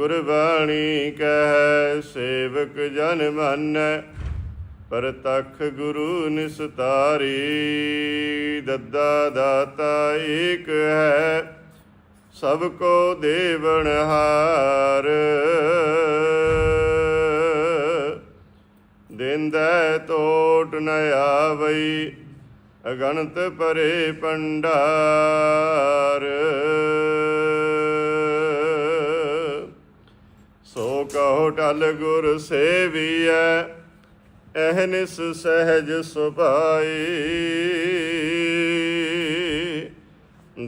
ਗੁਰਬਾਣੀ ਕਹਿ, ਸੇਵਕ ਜਨ ਮੰਨੈ, ਪਰਤਖ ਗੁਰੂ ਨਿਸਤਾਰੀ। ਦੱਦਾ ਦਾਤਾ ਏਕ ਹੈ, ਸਭ ਕੋ ਦੇਵਨ ਹਾਰ। ਦਿੰਦੈ ਤੋਟ ਨ ਆਵਈ ਅਗਣਤ ਪਰੇ ਪੰਡਾਰ ਸੋ ਕਹੋ ਟਲ ਗੁਰ ਸੇਵੀਐ ਅਹਨਿਸ ਸਹਿਜ ਸੁਭਾਈ।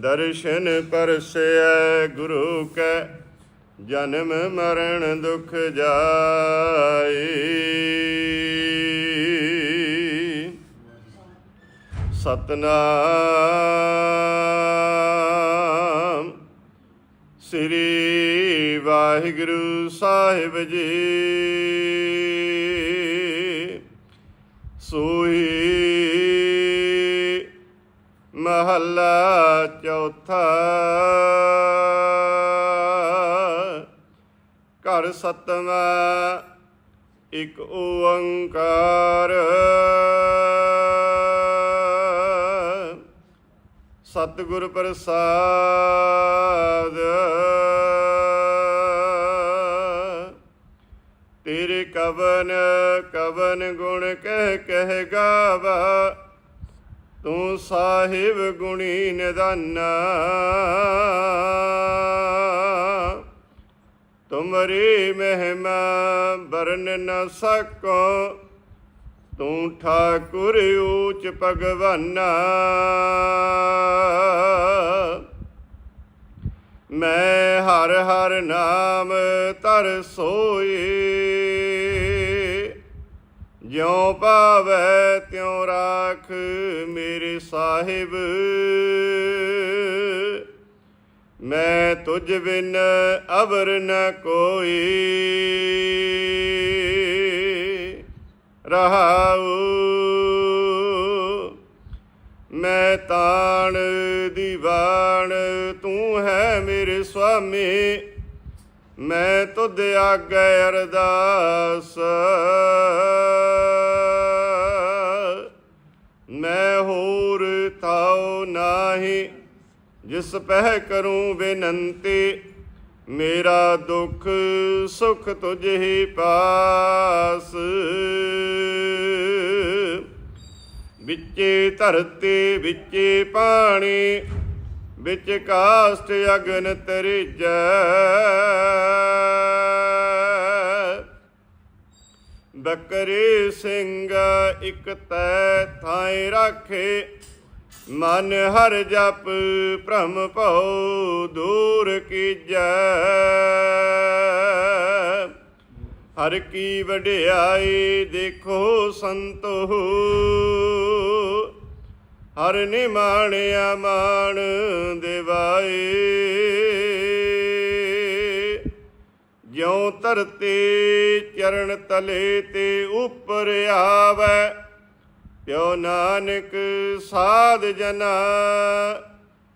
ਦਰਸ਼ਨ ਪਰਸੈ ਗੁਰੂ ਕੈ, ਜਨਮ ਮਰਨ ਦੁਖ ਜਾਈ। ਸਤਨਾਮ। ਸ੍ਰੀ ਵਾਹਿਗੁਰੂ ਸਾਹਿਬ ਜੀ। ਸੋਈ ਮਹੱਲਾ ਚੌਥਾ। ਘਰ ਸਤਵਾਂ ਇੱਕ ਓੰਕਾਰ। ਸਤਿਗੁਰ ਪ੍ਰਸਾਦ। ਤੇਰੇ ਕਵਨ ਕਵਨ ਗੁਣ ਕਹਿ ਕਹਿ ਗਾਵਾ। ਤੂੰ ਸਾਹਿਬ ਗੁਣੀ ਨਿਦਾਨਾ ਤੁਮਰੀ ਮਹਿਮਾ ਬਰਨ ਨ ਸਕੋ। ਤੂੰ ਠਾਕੁਰ ਊਚ ਭਗਵਾਨਾ। ਮੈਂ ਹਰ ਹਰ ਨਾਮ ਤਰ ਸੋਈ। ਜਿਉ ਪਾਵੈ ਤਿਉ ਰਾਖ ਮੇਰੇ ਸਾਹਿਬ। ਮੈਂ ਤੁਝ ਬਿਨ ਅਵਰ ਨ ਕੋਈ। ਰਹਾਉ। ਮੈਂ ਤਾਣ ਦੀਵਾਨ, ਤੂੰ ਹੈ ਮੇਰੇ ਸੁਆਮੀ ਮੈਂ ਤੁਧ ਆਗੇ ਅਰਦਾਸ। ਮੈਂ ਹੋਰ ਤਾਉ ਨਾਹੀ, ਜਿਸ ਪਹਿ ਕਰੂੰ ਬੇਨੰਤੀ। ਮੇਰਾ ਦੁੱਖ ਸੁਖ ਤੁਝ ਹੀ ਪਾਸ। ਵਿੱਚੇ ਧਰਤੀ, ਵਿੱਚੇ ਪਾਣੀ, ਵਿੱਚ ਕਾਸਟ ਅਗਨ ਤਰਿਜੈ। ਬਕਰੇ ਸਿੰਘ ਇਕ ਤੈ ਥਾਏ ਰਾਖੇ ਮਨ ਹਰ ਜਪ ਭ੍ਰਮ ਭਉ ਦੂਰ ਕੀਜੈ। ਹਰ ਕੀ ਵਡਿਆਈ ਦੇਖੋ ਸੰਤੋ ਹਰ ਨਿਮਾਣਿਆ ਮਾਣ ਦਿਵਾਏ। ਜਿਉ ਧਰਤੀ ਚਰਨ ਤਲੇ ਤੇ ਉੱਪਰ ਆਵੈ ਤਿਉ ਨਾਨਕ ਸਾਧ ਜਨਾ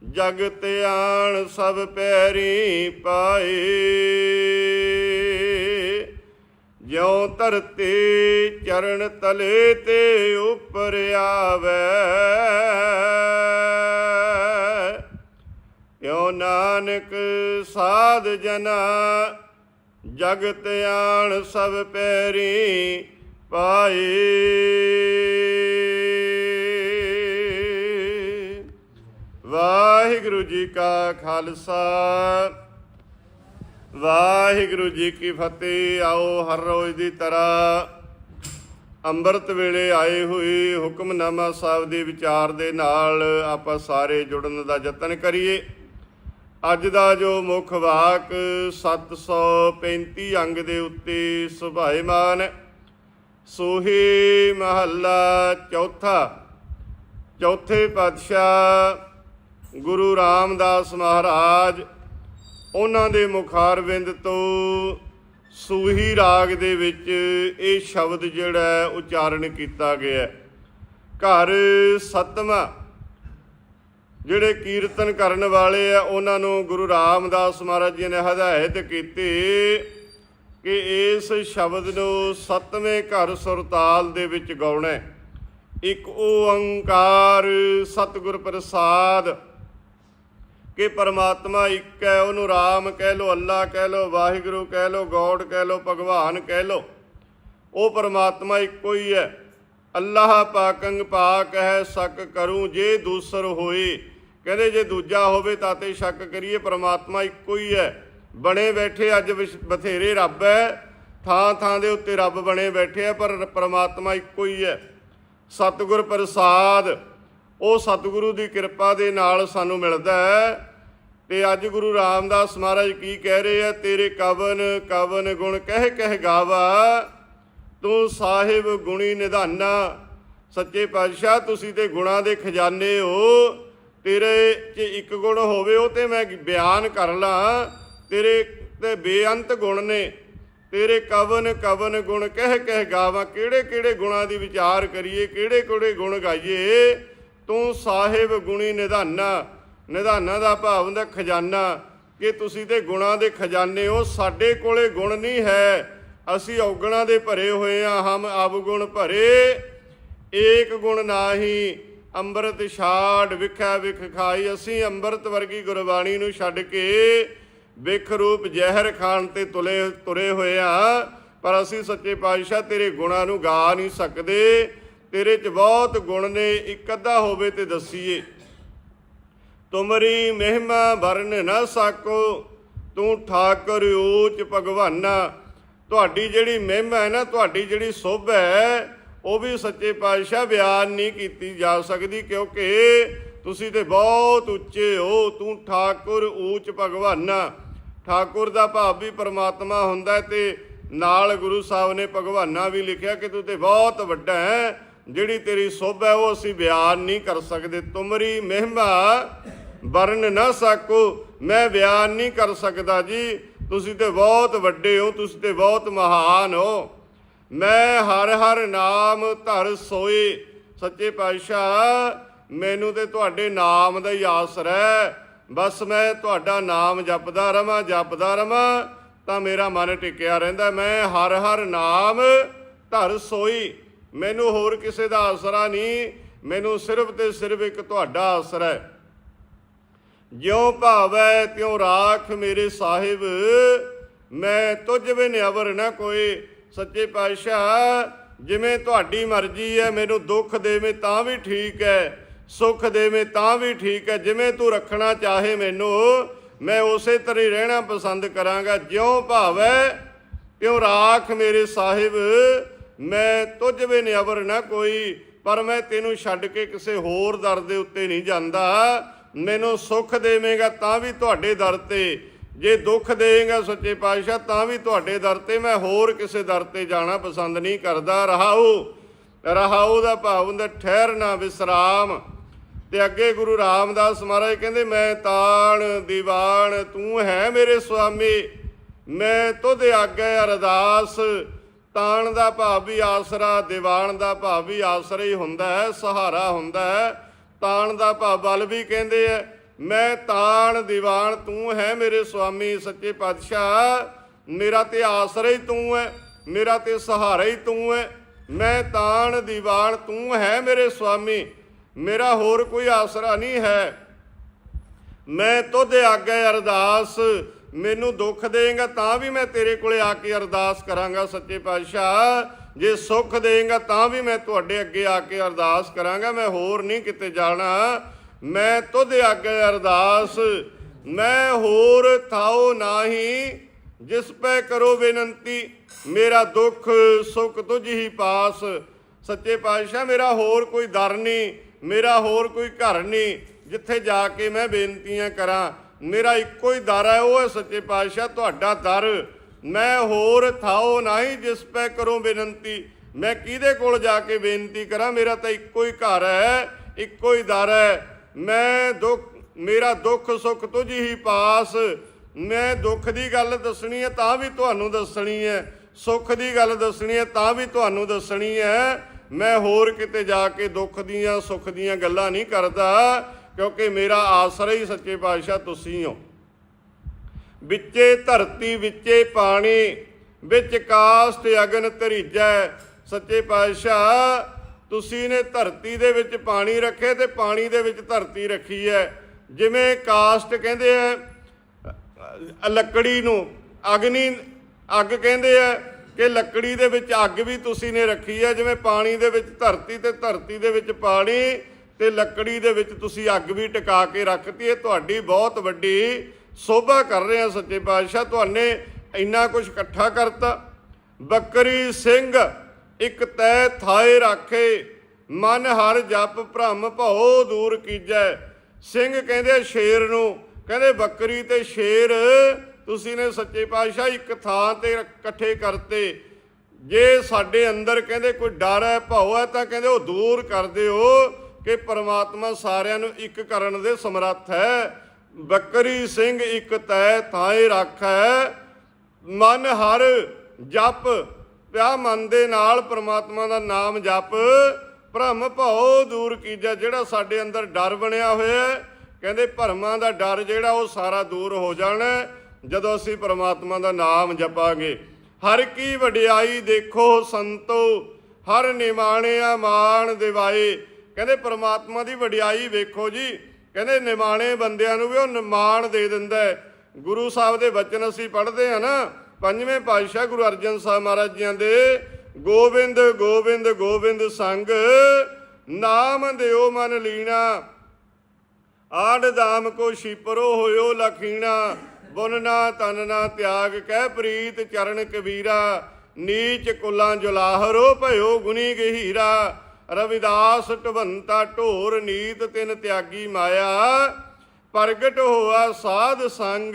ਜਗਤ ਆਣ ਸਭ ਪੈਰੀ ਪਾਏ। ਜਿਉ ਧਰਤੀ ਚਰਨ ਤਲੇ ਤੇ ਉੱਪਰ ਆਵੈ ਤਿਉ ਨਾਨਕ ਸਾਧ ਜਨਾ ਜਗਤ ਆਣ ਸਭ ਪੈਰੀ ਪਾਏ। ਵਾਹਿਗੁਰੂ ਜੀ ਕਾ ਖਾਲਸਾ ਵਾਹਿਗੁਰੂ ਜੀ ਕੀ ਫਤਿਹ ਆਓ ਹਰ ਰੋਜ਼ ਦੀ ਤਰ੍ਹਾਂ ਅੰਮ੍ਰਿਤ ਵੇਲੇ ਆਏ ਹੋਏ ਹੁਕਮਨਾਮਾ ਸਾਹਿਬ ਦੇ ਵਿਚਾਰ ਦੇ ਨਾਲ ਆਪਾਂ ਸਾਰੇ ਜੁੜਨ ਦਾ ਯਤਨ ਕਰੀਏ ਅੱਜ ਦਾ ਜੋ ਮੁੱਖ ਵਾਕ 735 ਅੰਗ ਦੇ ਉੱਤੇ ਸੁਭਾਏਮਾਨ ਹੈ। ਸੋਹੀ ਮਹੱਲਾ ਚੌਥਾ, ਚੌਥੇ ਪਾਤਸ਼ਾਹ ਗੁਰੂ ਰਾਮਦਾਸ ਮਹਾਰਾਜ, ਉਹਨਾਂ ਦੇ ਮੁਖਾਰਵਿੰਦ ਤੋਂ ਸੂਹੀ ਰਾਗ ਦੇ ਵਿੱਚ ਇਹ ਸ਼ਬਦ ਜਿਹੜਾ ਉਚਾਰਨ ਕੀਤਾ ਗਿਆ ਘਰ ਸਤਵਾਂ, ਜਿਹੜੇ ਕੀਰਤਨ ਕਰਨ ਵਾਲੇ ਆ, ਉਹਨਾਂ ਨੂੰ ਗੁਰੂ ਰਾਮਦਾਸ ਮਹਾਰਾਜ ਜੀ ਨੇ ਹਦਾਇਤ ਕੀਤੀ ਕਿ ਇਸ ਸ਼ਬਦ ਨੂੰ ਸਤਵੇਂ ਘਰ ਸੁਰਤਾਲ ਦੇ ਵਿੱਚ ਗਾਉਣਾ ਹੈ। ਇੱਕ ਓੰਕਾਰ ਸਤਿਗੁਰ ਪ੍ਰਸਾਦ ਕਿ ਪਰਮਾਤਮਾ ਇੱਕ ਹੈ ਉਹਨੂੰ ਰਾਮ ਕਹਿ ਲੋ ਅੱਲਾ ਕਹਿ ਲੋ ਵਾਹਿਗੁਰੂ ਕਹਿ ਲੋ ਗੋਡ ਕਹਿ ਲੋ ਭਗਵਾਨ ਕਹਿ ਲੋ ਉਹ ਪਰਮਾਤਮਾ ਇੱਕੋ ਹੀ ਹੈ। ਅੱਲਾਹ ਪਾਕੰਗ ਪਾਕ ਹੈ, ਸ਼ੱਕ ਕਰੂੰ, ਜੇ ਦੂਸਰ ਹੋਏ। ਕਹਿੰਦੇ ਜੇ ਦੂਜਾ ਹੋਵੇ ਤਾਂ ਤੇ ਸ਼ੱਕ ਕਰੀਏ, ਪਰਮਾਤਮਾ ਇੱਕੋ ਹੀ ਹੈ। ਬਣੇ ਬੈਠੇ ਅੱਜ ਵਿਸ਼- ਬਥੇਰੇ ਰੱਬ ਹੈ। ਥਾਂ ਥਾਂ ਦੇ ਉੱਤੇ ਰੱਬ ਬਣੇ ਬੈਠੇ ਆ, ਪਰ ਪਰਮਾਤਮਾ ਇੱਕੋ ਹੀ ਹੈ। ਸਤਿਗੁਰ ਪ੍ਰਸਾਦ ਉਹ ਸਤਿਗੁਰੂ ਦੀ ਕਿਰਪਾ ਦੇ ਨਾਲ ਸਾਨੂੰ ਮਿਲਦਾ ਹੈ। ਤੇ ਅੱਜ ਗੁਰੂ ਰਾਮਦਾਸ ਮਹਾਰਾਜ ਕੀ ਕਹਿ ਰਹੇ ਆ? ਤੇਰੇ ਕਵਨ ਕਵਨ ਗੁਣ ਕਹਿ ਕਹਿ ਗਾਵਾ, ਤੂੰ ਸਾਹਿਬ ਗੁਣੀ ਨਿਧਾਨਾ। ਸੱਚੇ ਪਾਤਸ਼ਾਹ, ਤੁਸੀਂ ਤੇ ਗੁਣਾ ਦੇ ਖਜ਼ਾਨੇ ਹੋ। ਤੇਰੇ 'ਚ ਇੱਕ ਗੁਣ ਹੋਵੇ, ਉਹ ਤੇ ਮੈਂ ਬਿਆਨ ਕਰ ਲਾਂ। ਤੇਰੇ ਤੇ ਬੇਅੰਤ ਗੁਣ ਨੇ। ਤੇਰੇ ਕਵਨ ਕਵਨ ਗੁਣ ਕਹਿ ਕਹਿ ਗਾਵਾਂ। ਕਿਹੜੇ ਕਿਹੜੇ ਗੁਣਾਂ ਦੀ ਵਿਚਾਰ ਕਰੀਏ? ਕਿਹੜੇ ਕਿਹੜੇ ਗੁਣ ਗਾਈਏ? ਤੂੰ ਸਾਹਿਬ ਗੁਣੀ ਨਿਧਾਨਾ ਨਿਧਾਨਾ ਦਾ ਭਾਵ ਹੁੰਦਾ ਖਜ਼ਾਨਾ। ਕਿ ਤੁਸੀਂ ਤੇ ਗੁਣਾਂ ਦੇ ਖਜ਼ਾਨੇ ਹੋ, ਸਾਡੇ ਕੋਲੇ ਗੁਣ ਨਹੀਂ ਹੈ। ਅਸੀਂ ਔਗਣਾਂ ਦੇ ਭਰੇ ਹੋਏ ਆ ਹਮ ਅਵਗੁਣ ਭਰੇ। ਏਕ ਗੁਣ ਨਾਹੀ, ਅੰਮ੍ਰਿਤ ਛਾੜ ਵਿਖੈ ਵਿਖ ਖਾਈ। ਅਸੀਂ ਅੰਮ੍ਰਿਤ ਵਰਗੀ ਗੁਰਬਾਣੀ ਨੂੰ ਛੱਡ ਕੇ ਵਿਖ ਰੂਪ ਜ਼ਹਿਰ ਖਾਣ ਤੇ ਤੁਲੇ, ਤੁਰੇ ਹੋਏ ਆ ਪਰ ਅਸੀਂ ਸੱਚੇ ਪਾਤਸ਼ਾਹ ਤੇਰੇ ਗੁਣਾਂ ਨੂੰ ਗਾ ਨਹੀਂ ਸਕਦੇ। ਤੇਰੇ 'ਚ ਬਹੁਤ ਗੁਣ ਨੇ, ਇੱਕ ਅੱਧਾ ਹੋਵੇ ਤੇ ਦੱਸੀਏ। ਤੁਮਰੀ ਮਹਿਮਾ ਵਰਨ ਨਾ ਸਾਕੋ, ਤੂੰ ਠਾਕਰ ਊਚ ਭਗਵਾਨਾ। ਤੁਹਾਡੀ ਜਿਹੜੀ ਮਹਿਮਾ ਹੈ ਨਾ, ਤੁਹਾਡੀ ਜਿਹੜੀ ਸੋਭਾ ਹੈ, ਉਹ ਵੀ ਸੱਚੇ ਪਾਤਸ਼ਾਹ ਬਿਆਨ ਨਹੀਂ ਕੀਤੀ ਜਾ ਸਕਦੀ, ਕਿਉਂਕਿ ਤੁਸੀਂ ਤੇ ਬਹੁਤ ਉੱਚੇ ਹੋ, ਤੂੰ ਠਾਕੁਰ ਊਚ ਭਗਵਾਨਾ। ਠਾਕੁਰ ਦਾ ਭਾਵ ਵੀ ਪਰਮਾਤਮਾ ਹੁੰਦਾ ਹੈ ਤੇ ਨਾਲ ਗੁਰੂ ਸਾਹਿਬ ਨੇ ਭਗਵਾਨਾ ਵੀ ਲਿਖਿਆ ਕਿ ਤੂੰ ਤੇ ਬਹੁਤ ਵੱਡਾ ਹੈ। ਜਿਹੜੀ ਤੇਰੀ ਸੋਭ ਹੈ, ਉਹ ਅਸੀਂ ਬਿਆਨ ਨਹੀਂ ਕਰ ਸਕਦੇ। ਤੁਮਰੀ ਮਹਿਮਾ ਵਰਨ ਨਾ ਸਕੋ, ਮੈਂ ਬਿਆਨ ਨਹੀਂ ਕਰ ਸਕਦਾ ਜੀ। ਤੁਸੀਂ ਤੇ ਬਹੁਤ ਵੱਡੇ ਹੋ, ਤੁਸੀਂ ਤੇ ਬਹੁਤ ਮਹਾਨ ਹੋ। ਮੈਂ ਹਰ ਹਰ ਨਾਮ ਧਰ ਸੋਏ। ਸੱਚੇ ਪਾਤਸ਼ਾਹ, ਮੈਨੂੰ ਤੇ ਤੁਹਾਡੇ ਨਾਮ ਦਾ ਹੀ ਆਸਰਾ ਹੈ। ਬਸ ਮੈਂ ਤੁਹਾਡਾ ਨਾਮ ਜਪਦਾ ਰਵਾਂ ਜਪਦਾ ਰਵਾਂ, ਤਾਂ ਮੇਰਾ ਮਨ ਟਿਕਿਆ ਰਹਿੰਦਾ। ਮੈਂ ਹਰ ਹਰ ਨਾਮ ਧਰ ਸੋਈ। ਮੈਨੂੰ ਹੋਰ ਕਿਸੇ ਦਾ ਆਸਰਾ ਨਹੀਂ, ਮੈਨੂੰ ਸਿਰਫ ਤੇ ਸਿਰਫ ਇੱਕ ਤੁਹਾਡਾ ਆਸਰਾ ਹੈ। ਜਿਉ ਭਾਵੈ ਤਿਉ ਰਾਖ ਮੇਰੇ ਸਾਹਿਬ, ਮੈਂ ਤੁਝ ਬਿਨ ਅਵਰ ਨਾ ਕੋਈ ਸੱਚੇ ਪਾਤਸ਼ਾਹ, ਜਿਵੇਂ ਤੁਹਾਡੀ ਮਰਜ਼ੀ ਹੈ, ਮੈਨੂੰ ਦੁੱਖ ਦੇਵੇਂ ਤਾਂ ਵੀ ਠੀਕ ਹੈ, ਸੁੱਖ ਦੇਵੇਂ ਤਾਂ ਵੀ ਠੀਕ ਹੈ, ਜਿਵੇਂ ਤੂੰ ਰੱਖਣਾ ਚਾਹੇ ਮੈਨੂੰ, ਮੈਂ ਉਸੇ ਤਰ੍ਹਾਂ ਰਹਿਣਾ ਪਸੰਦ ਕਰਾਂਗਾ। ਜਿਉ ਭਾਵੈ ਤਿਉ ਰਾਖ ਮੇਰੇ ਸਾਹਿਬ ਮੈਂ ਤੁਝ ਬਿਨ ਅਵਰ ਨਾ ਕੋਈ, ਪਰ ਮੈਂ ਤੈਨੂੰ ਛੱਡ ਕੇ ਕਿਸੇ ਹੋਰ ਦਰ ਦੇ ਉੱਤੇ ਨਹੀਂ ਜਾਂਦਾ। ਮੈਨੂੰ ਸੁੱਖ ਦੇਵੇਂਗਾ ਤਾਂ ਵੀ ਤੁਹਾਡੇ ਦਰ ਤੇ। ਜੇ ਦੁੱਖ ਦੇਵੇਂਗਾ ਸੱਚੇ ਪਾਤਸ਼ਾਹ, ਤਾਂ ਵੀ ਤੁਹਾਡੇ ਦਰ ਤੇ। ਮੈਂ ਹੋਰ ਕਿਸੇ ਦਰ ਤੇ ਜਾਣਾ ਪਸੰਦ ਨਹੀਂ ਕਰਦਾ। ਰਹਾਉ ਰਹਾਉ ਦਾ ਭਾਵ ਹੁੰਦਾ ਠਹਿਰਨਾ ਵਿਸਰਾਮ। ਤੇ ਅੱਗੇ ਗੁਰੂ ਰਾਮਦਾਸ ਮਹਾਰਾਜ ਕਹਿੰਦੇ, ਮੈਂ ਤਾਣ ਦੀਵਾਨ, ਤੂੰ ਹੈ ਮੇਰੇ ਸੁਆਮੀ। ਮੈਂ ਤੁਧ ਆਗੇ ਅਰਦਾਸ। ਤਾਣ ਦਾ ਭਾਵ ਵੀ ਆਸਰਾ, ਦੀਵਾਨ ਦਾ ਭਾਵ ਵੀ ਆਸਰਾ ਹੀ ਹੁੰਦਾ ਹੈ, ਸਹਾਰਾ ਹੁੰਦਾ ਹੈ। ਤਾਣ ਦਾ ਭਾਵ ਬਲ ਵੀ ਕਹਿੰਦੇ ਆ, ਮੈਂ ਤਾਣ, ਦੀਵਾਨ ਤੂੰ ਹੈ ਮੇਰੇ ਸੁਆਮੀ, ਸੱਚੇ ਪਾਤਸ਼ਾਹ। ਮੇਰਾ ਤੇ ਆਸਰਾ ਹੀ ਤੂੰ ਹੈ, ਮੇਰਾ ਤੇ ਸਹਾਰਾ ਹੀ ਤੂੰ ਹੈ। ਮੈਂ ਤਾਣ, ਦੀਵਾਨ ਤੂੰ ਹੈ ਮੇਰੇ ਸੁਆਮੀ। ਮੇਰਾ ਹੋਰ ਕੋਈ ਆਸਰਾ ਨਹੀਂ ਹੈ। ਮੈਂ ਤੁਧ ਆਗੇ ਅਰਦਾਸ ਮੈਨੂੰ ਦੁੱਖ ਦੇਂਗਾ ਤਾਂ ਵੀ ਮੈਂ ਤੇਰੇ ਕੋਲੇ ਆ ਕੇ ਅਰਦਾਸ ਕਰਾਂਗਾ ਸੱਚੇ ਪਾਤਸ਼ਾਹ। ਜੇ ਸੁੱਖ ਦੇਂਗਾ ਤਾਂ ਵੀ ਮੈਂ ਤੁਹਾਡੇ ਅੱਗੇ ਆ ਕੇ ਅਰਦਾਸ ਕਰਾਂਗਾ। ਮੈਂ ਹੋਰ ਨਹੀਂ ਕਿਤੇ ਜਾਣਾ। ਮੈਂ ਤੁਧ ਅੱਗੇ ਅਰਦਾਸ। ਮੈਂ ਹੋਰ ਥਾਉ ਨਾਹੀ। ਜਿਸ ਪੈ ਕਰੋ ਬੇਨੰਤੀ, ਮੇਰਾ ਦੁੱਖ ਸੁੱਖ ਤੁਝ ਹੀ ਪਾਸ। ਸੱਚੇ ਪਾਤਸ਼ਾਹ, ਮੇਰਾ ਹੋਰ ਕੋਈ ਦਰ ਨਹੀਂ, ਮੇਰਾ ਹੋਰ ਕੋਈ ਘਰ ਨਹੀਂ, ਜਿੱਥੇ ਜਾ ਕੇ ਮੈਂ ਬੇਨਤੀਆਂ ਕਰਾਂ। ਮੇਰਾ ਇੱਕੋ ਹੀ ਦਰ ਹੈ, ਉਹ ਹੈ ਸੱਚੇ ਪਾਤਸ਼ਾਹ, ਤੁਹਾਡਾ ਦਰ। ਮੈਂ ਹੋਰ ਥਾਓ ਨਹੀਂ ਜਿਸ ਪੈ ਕਰੋ ਬੇਨਤੀ। ਮੈਂ ਕਿਹਦੇ ਕੋਲ ਜਾ ਕੇ ਬੇਨਤੀ ਕਰਾਂ? ਮੇਰਾ ਤਾਂ ਇੱਕੋ ਹੀ ਘਰ ਹੈ, ਇੱਕੋ ਹੀ ਦਰ ਹੈ। ਮੈਂ ਦੁੱਖ, ਮੇਰਾ ਦੁੱਖ ਸੁੱਖ ਤੁਝ ਹੀ ਪਾਸ। ਮੈਂ ਦੁੱਖ ਦੀ ਗੱਲ ਦੱਸਣੀ ਹੈ, ਤਾਂ ਵੀ ਤੁਹਾਨੂੰ ਦੱਸਣੀ ਹੈ। ਸੁੱਖ ਦੀ ਗੱਲ ਦੱਸਣੀ ਹੈ, ਤਾਂ ਵੀ ਤੁਹਾਨੂੰ ਦੱਸਣੀ ਹੈ। ਮੈਂ ਹੋਰ ਕਿਤੇ ਜਾ ਕੇ ਦੁੱਖ ਦੀਆਂ, ਸੁੱਖ ਦੀਆਂ ਗੱਲਾਂ ਨਹੀਂ ਕਰਦਾ। ਕਿਉਂਕਿ ਮੇਰਾ ਆਸਰਾ ਹੀ ਸੱਚੇ ਪਾਤਸ਼ਾਹ ਤੁਸੀਂ ਹੋ। ਵਿੱਚੇ ਧਰਤੀ, ਵਿੱਚੇ ਪਾਣੀ, ਵਿੱਚ ਕਾਸਟ ਅਗਨ ਧਰੀਜੈ। ਸੱਚੇ ਪਾਤਸ਼ਾਹ, ਤੁਸੀਂ ਨੇ ਧਰਤੀ ਦੇ ਵਿੱਚ ਪਾਣੀ ਰੱਖੇ ਤੇ ਪਾਣੀ ਦੇ ਵਿੱਚ ਧਰਤੀ ਰੱਖੀ ਹੈ। ਜਿਵੇਂ ਕਾਸਟ ਕਹਿੰਦੇ ਆ ਲੱਕੜੀ ਨੂੰ ਅਗਨੀ, ਅੱਗ ਕਹਿੰਦੇ ਆ ਕਿ ਲੱਕੜੀ ਦੇ ਵਿੱਚ ਅੱਗ ਵੀ ਤੁਸੀਂ ਨੇ ਰੱਖੀ ਹੈ। ਜਿਵੇਂ ਪਾਣੀ ਦੇ ਵਿੱਚ ਧਰਤੀ ਤੇ ਧਰਤੀ ਦੇ ਵਿੱਚ ਪਾਣੀ ਤੇ ਲੱਕੜੀ ਦੇ ਵਿੱਚ ਤੁਸੀਂ ਅੱਗ ਵੀ ਟਿਕਾ ਕੇ ਰੱਖਤੀ। ਇਹ ਤੁਹਾਡੀ ਬਹੁਤ ਵੱਡੀ ਸੋਭਾ ਕਰ ਰਹੇ ਆ ਸੱਚੇ ਪਾਤਸ਼ਾਹ। ਤੁਹਾਨੇ ਇੰਨਾ ਕੁਝ ਇਕੱਠਾ ਕਰਤਾ। ਬੱਕਰੀ ਸਿੰਘ ਇੱਕ ਤੈ ਥਾਏ ਰਾਖੇ, ਮਨ ਹਰ ਜਪ ਭ੍ਰਮ ਭਉ ਦੂਰ ਕੀਜੈ। ਸਿੰਘ ਕਹਿੰਦੇ ਸ਼ੇਰ ਨੂੰ, ਕਹਿੰਦੇ ਬੱਕਰੀ ਤੇ ਸ਼ੇਰ ਤੁਸੀਂ ਨੇ ਸੱਚੇ ਪਾਤਸ਼ਾਹ ਇੱਕ ਥਾਂ ਤੇ ਇਕੱਠੇ ਕਰਤੇ। ਜੇ ਸਾਡੇ ਅੰਦਰ ਕਹਿੰਦੇ ਕੋਈ ਡਰ ਹੈ, ਭਉ ਹੈ, ਤਾਂ ਕਹਿੰਦੇ ਉਹ ਦੂਰ ਕਰ ਦਿਓ। ਕਿ ਪਰਮਾਤਮਾ ਸਾਰਿਆਂ ਨੂੰ ਇੱਕ ਕਰਨ ਦੇ ਸਮਰੱਥ ਹੈ। ਬੱਕਰੀ ਸਿੰਘ ਇੱਕ ਤੈ ਥਾਏ ਰੱਖੈ। ਮਨ ਹਰ ਜਪ, ਪਿਆ ਮਨ ਦੇ ਨਾਲ ਪਰਮਾਤਮਾ ਦਾ ਨਾਮ ਜਪ। ਭ੍ਰਮ ਭਉ ਦੂਰ ਕੀਜਾ, ਜਿਹੜਾ ਸਾਡੇ ਅੰਦਰ ਡਰ ਬਣਿਆ ਹੋਇਆ ਹੈ। ਕਹਿੰਦੇ ਭਰਮਾਂ ਦਾ ਡਰ ਜਿਹੜਾ, ਉਹ ਸਾਰਾ ਦੂਰ ਹੋ ਜਾਣਾ ਜਦੋਂ ਅਸੀਂ ਪਰਮਾਤਮਾ ਦਾ ਨਾਮ ਜਪਾਂਗੇ। ਹਰ ਕੀ ਵਡਿਆਈ ਦੇਖੋ ਸੰਤੋ, ਹਰ ਨਿਮਾਣਿਆ ਮਾਣ ਦਿਵਾਏ। ਕਹਿੰਦੇ ਪ੍ਰਮਾਤਮਾ ਦੀ ਵਡਿਆਈ ਵੇਖੋ ਜੀ। ਕਹਿੰਦੇ ਨਿਮਾਣੇ ਬੰਦਿਆਂ ਨੂੰ ਵੀ ਉਹ ਨਿਮਾਣ ਦੇ ਦਿੰਦਾ ਹੈ। ਗੁਰੂ ਸਾਹਿਬ ਦੇ ਵਚਨ ਅਸੀਂ ਪੜ੍ਹਦੇ ਆ ਨਾ, ਪੰਜਵੇਂ ਪਾਤਸ਼ਾਹ ਗੁਰੂ ਅਰਜਨ ਸਾਹਿਬ ਮਹਾਰਾਜ ਜੀਆਂ ਦੇ, ਗੋਬਿੰਦ ਗੋਬਿੰਦ ਗੋਬਿੰਦ ਸੰਗ, ਨਾਮ ਦਿਓ ਮਨ ਲੀਣਾ, ਆੜ ਦਾਮ ਕੋ ਛਿਪਰੋ ਹੋਇਓ ਲਖੀਣਾ ਬੁਨਨਾ ਤਨਨਾ ਤਿਆਗ, ਕਹਿ ਪ੍ਰੀਤ ਚਰਨ ਕਬੀਰਾ, ਨੀਚ ਕੁਲਾਂ ਜੁਲਾਹਰੋ ਭਇਓ ਗੁਨੀ ਗਹੀਰਾ। ਰਵਿਦਾਸ ਢਵੰਤਾ ਢੋਰ ਨੀਤ ਤਿਨ ਤਿਆਗੀ ਮਾਇਆ, ਪ੍ਰਗਟ ਹੋਆ ਸਾਧ ਸੰਗ,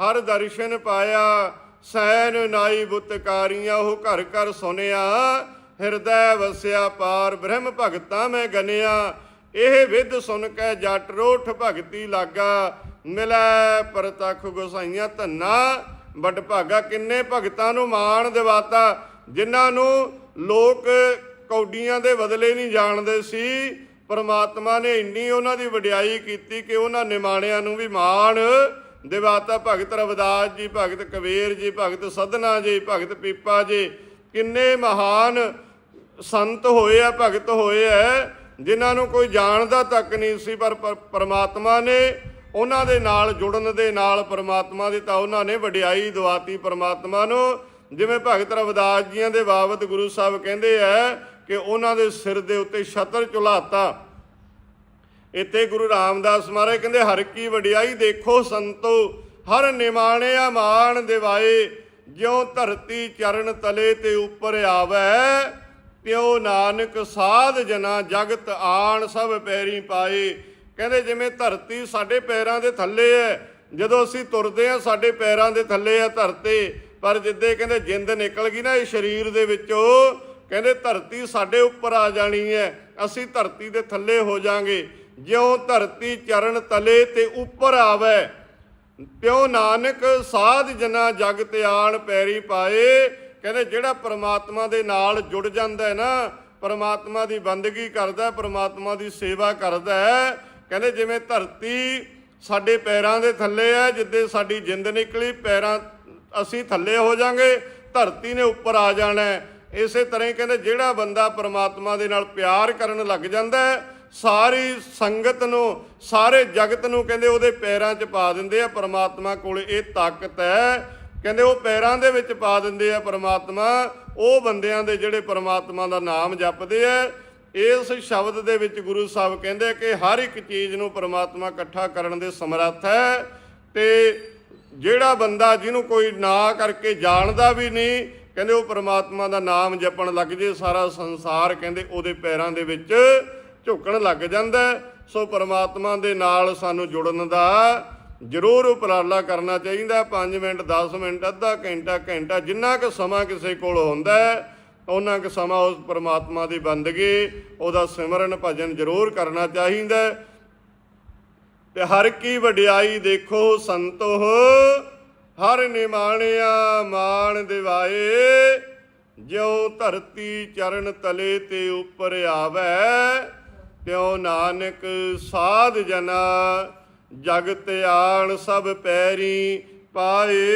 ਹਰ ਦਰਸ਼ਨ ਪਾਇਆ, ਸੈਨ ਨਾਈ ਬੁੱਤਕਾਰੀਆਂ ਉਹ ਘਰ ਘਰ ਸੁਨਿਆ, ਹਿਰਦੈ ਵਸਿਆ ਪਾਰ, ਬ੍ਰਹਮ ਭਗਤਾ ਮੈਂ ਗਨਿਆ, ਇਹ ਵਿਦ ਸੁਨ ਕੇ ਜਟ ਰੋਠ ਭਗਤੀ ਲਾਗਾ, ਮਿਲੈ ਪਰਤਖ ਗੁਸਾਈਆਂ ਧੰਨਾ, ਵੱਡ ਭਾਗਾ ਕਿੰਨੇ ਭਗਤਾਂ ਨੂੰ ਮਾਣ ਦਿਵਾਤਾ, ਜਿਨ੍ਹਾਂ ਨੂੰ ਲੋਕ ਕੌਡੀਆਂ ਦੇ ਬਦਲੇ ਨਹੀਂ ਜਾਣਦੇ ਸੀ। ਪਰਮਾਤਮਾ ਨੇ ਇੰਨੀ ਉਹਨਾਂ ਦੀ ਵਡਿਆਈ ਕੀਤੀ ਕਿ ਉਹਨਾਂ ਨਿਮਾਣਿਆਂ ਨੂੰ ਵੀ ਮਾਣ। ਦਿਵਾਤਾ ਭਗਤ ਰਵਿਦਾਸ ਜੀ, ਭਗਤ ਕਬੀਰ ਜੀ, ਭਗਤ ਸਦਨਾ ਜੀ, ਭਗਤ ਪੀਪਾ ਜੀ। ਕਿੰਨੇ ਮਹਾਨ ਸੰਤ ਹੋਏ ਆ, ਭਗਤ ਹੋਏ ਆ, ਜਿਨ੍ਹਾਂ ਨੂੰ ਕੋਈ ਜਾਣਦਾ ਤੱਕ ਨਹੀਂ ਸੀ, ਪਰ ਪਰਮਾਤਮਾ ਨੇ ਉਹਨਾਂ ਦੇ ਨਾਲ ਜੁੜਨ ਦੇ ਨਾਲ ਪਰਮਾਤਮਾ ਦੀ ਤਾਂ ਉਹਨਾਂ ਨੇ ਵਡਿਆਈ ਦਵਾਤੀ ਪਰਮਾਤਮਾ ਨੂੰ। ਜਿਵੇਂ ਭਗਤ ਰਵਿਦਾਸ ਜੀਆਂ ਦੇ ਬਾਬਤ ਗੁਰੂ ਸਾਹਿਬ ਕਹਿੰਦੇ ਆ ਕਿ ਉਹਨਾਂ ਦੇ ਸਿਰ ਦੇ ਉੱਤੇ ਛਤਰ ਚੁਲਾਤਾ ਇੱਥੇ ਗੁਰੂ ਰਾਮਦਾਸ ਮਹਾਰਾਜ ਕਹਿੰਦੇ, ਹਰ ਕੀ ਵਡਿਆਈ ਦੇਖੋ ਸੰਤੋ, ਹਰ ਨਿਮਾਣੇ ਮਾਣ ਦਿਵਾਏ, ਜਿਉ ਧਰਤੀ ਚਰਨ ਤਲੇ ਤੇ ਉੱਪਰ ਆਵੈ, ਤਿਉ ਨਾਨਕ ਸਾਧ ਜਨਾ ਜਗਤ ਆਣ ਸਭ ਪੈਰੀ ਪਾਏ। ਕਹਿੰਦੇ, ਜਿਵੇਂ ਧਰਤੀ ਸਾਡੇ ਪੈਰਾਂ ਦੇ ਥੱਲੇ ਹੈ ਜਦੋਂ ਅਸੀਂ ਤੁਰਦੇ ਆ ਸਾਡੇ ਪੈਰਾਂ ਦੇ ਥੱਲੇ ਆ ਧਰਤੀ, ਪਰ ਜਿੱਦੇ ਕਹਿੰਦੇ ਜਿੰਦ ਨਿਕਲ ਗਈ ਨਾ ਇਹ ਸਰੀਰ ਦੇ ਵਿੱਚੋਂ ਕਹਿੰਦੇ ਧਰਤੀ ਸਾਡੇ ਉੱਪਰ ਆ ਜਾਣੀ ਹੈ ਅਸੀਂ ਧਰਤੀ ਦੇ ਥੱਲੇ ਹੋ ਜਾਾਂਗੇ। ਜਿਉਂ ਧਰਤੀ ਚਰਨ ਤਲੇ ਤੇ ਉੱਪਰ ਆਵੇ ਤਿਉ ਨਾਨਕ ਸਾਧ ਜਨਾ ਜਗ ਤੇ ਆਣ ਪੈਰੀ ਪਾਏ। ਕਹਿੰਦੇ ਜਿਹੜਾ ਪ੍ਰਮਾਤਮਾ ਦੇ ਨਾਲ ਜੁੜ ਜਾਂਦਾ ਹੈ ਨਾ ਪ੍ਰਮਾਤਮਾ ਦੀ ਬੰਦਗੀ ਕਰਦਾ ਹੈ, ਪ੍ਰਮਾਤਮਾ ਦੀ ਸੇਵਾ ਕਰਦਾ ਹੈ। ਕਹਿੰਦੇ ਜਿਵੇਂ ਧਰਤੀ ਸਾਡੇ ਪੈਰਾਂ ਦੇ ਥੱਲੇ ਹੈ ਜਿੱਦੇ ਸਾਡੀ ਜਿੰਦ ਨਿਕਲੀ ਪੈਰਾਂ ਅਸੀਂ ਥੱਲੇ ਹੋ ਜਾਾਂਗੇ ਧਰਤੀ ਨੇ ਉੱਪਰ ਆ ਜਾਣਾ ਹੈ। ਇਸੇ ਤਰ੍ਹਾਂ ਹੀ ਕਹਿੰਦੇ ਜਿਹੜਾ ਬੰਦਾ ਪਰਮਾਤਮਾ ਦੇ ਨਾਲ ਪਿਆਰ ਕਰਨ ਲੱਗ ਜਾਂਦਾ ਹੈ, ਸਾਰੀ ਸੰਗਤ ਨੂੰ, ਸਾਰੇ ਜਗਤ ਨੂੰ ਕਹਿੰਦੇ ਉਹਦੇ ਪੈਰਾਂ 'ਚ ਪਾ ਦਿੰਦੇ ਆ ਪਰਮਾਤਮਾ ਕੋਲ ਇਹ ਤਾਕਤ ਹੈ। ਕਹਿੰਦੇ ਉਹ ਪੈਰਾਂ ਦੇ ਵਿੱਚ ਪਾ ਦਿੰਦੇ ਆ ਪਰਮਾਤਮਾ, ਉਹ ਬੰਦਿਆਂ ਦੇ ਜਿਹੜੇ ਪਰਮਾਤਮਾ ਦਾ ਨਾਮ ਜਪਦੇ ਆ। ਇਸ ਸ਼ਬਦ ਦੇ ਵਿੱਚ ਗੁਰੂ ਸਾਹਿਬ ਕਹਿੰਦੇ ਕਿ ਹਰ ਇੱਕ ਚੀਜ਼ ਨੂੰ ਪਰਮਾਤਮਾ ਇਕੱਠਾ ਕਰਨ ਦੇ ਸਮਰੱਥ ਹੈ ਤੇ ਜਿਹੜਾ ਬੰਦਾ ਜਿਹਨੂੰ ਕੋਈ ਨਾ ਕਰਕੇ ਜਾਣਦਾ ਵੀ ਨਹੀਂ ਕਹਿੰਦੇ ਉਹ ਪ੍ਰਮਾਤਮਾ ਦਾ ਨਾਮ ਜਪਣ ਲੱਗ ਜੇ, ਸਾਰਾ ਸੰਸਾਰ ਕਹਿੰਦੇ ਉਹਦੇ ਪੈਰਾਂ ਦੇ ਵਿੱਚ ਝੁਕਣ ਲੱਗ ਜਾਂਦਾ ਸੋ ਪ੍ਰਮਾਤਮਾ ਦੇ ਨਾਲ ਸਾਨੂੰ ਜੁੜਨ ਦਾ ਜ਼ਰੂਰ ਉਪਰਾਲਾ ਕਰਨਾ ਚਾਹੀਦਾ 5 ਮਿੰਟ 10 ਮਿੰਟ, ਅੱਧਾ ਘੰਟਾ ਘੰਟਾ, ਜਿੰਨਾ ਕੁ ਸਮਾਂ ਕਿਸੇ ਕੋਲ ਹੁੰਦਾ ਹੈ ਉਹਨਾਂ ਕੁ ਸਮਾਂ ਉਸ ਪ੍ਰਮਾਤਮਾ ਦੀ ਬੰਦਗੀ, ਉਹਦਾ ਸਿਮਰਨ, ਭਜਨ ਜ਼ਰੂਰ ਕਰਨਾ ਚਾਹੀਦਾ ਹੈ। ਤੇ ਹਰ ਕੀ ਵਡਿਆਈ ਦੇਖੋ ਸੰਤੋ ਹਰ ਨਿਮਾਣਿਆ ਮਾਣ ਦਿਵਾਏ, ਜਿਉ ਧਰਤੀ ਚਰਨ ਤਲੇ ਤੇ ਉੱਪਰ ਆਵੈ, ਤਿਉ ਨਾਨਕ ਸਾਧ ਜਨਾ, ਜਗਤ ਆਣ ਸਭ ਪੈਰੀ ਪਾਏ।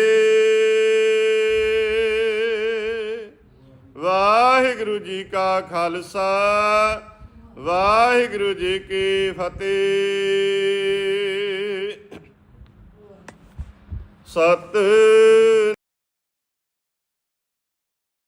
ਵਾਹਿਗੁਰੂ ਜੀ ਕਾ ਖਾਲਸਾ, ਵਾਹਿਗੁਰੂ ਜੀ ਕੀ ਫਤਿਹ। ਸਤ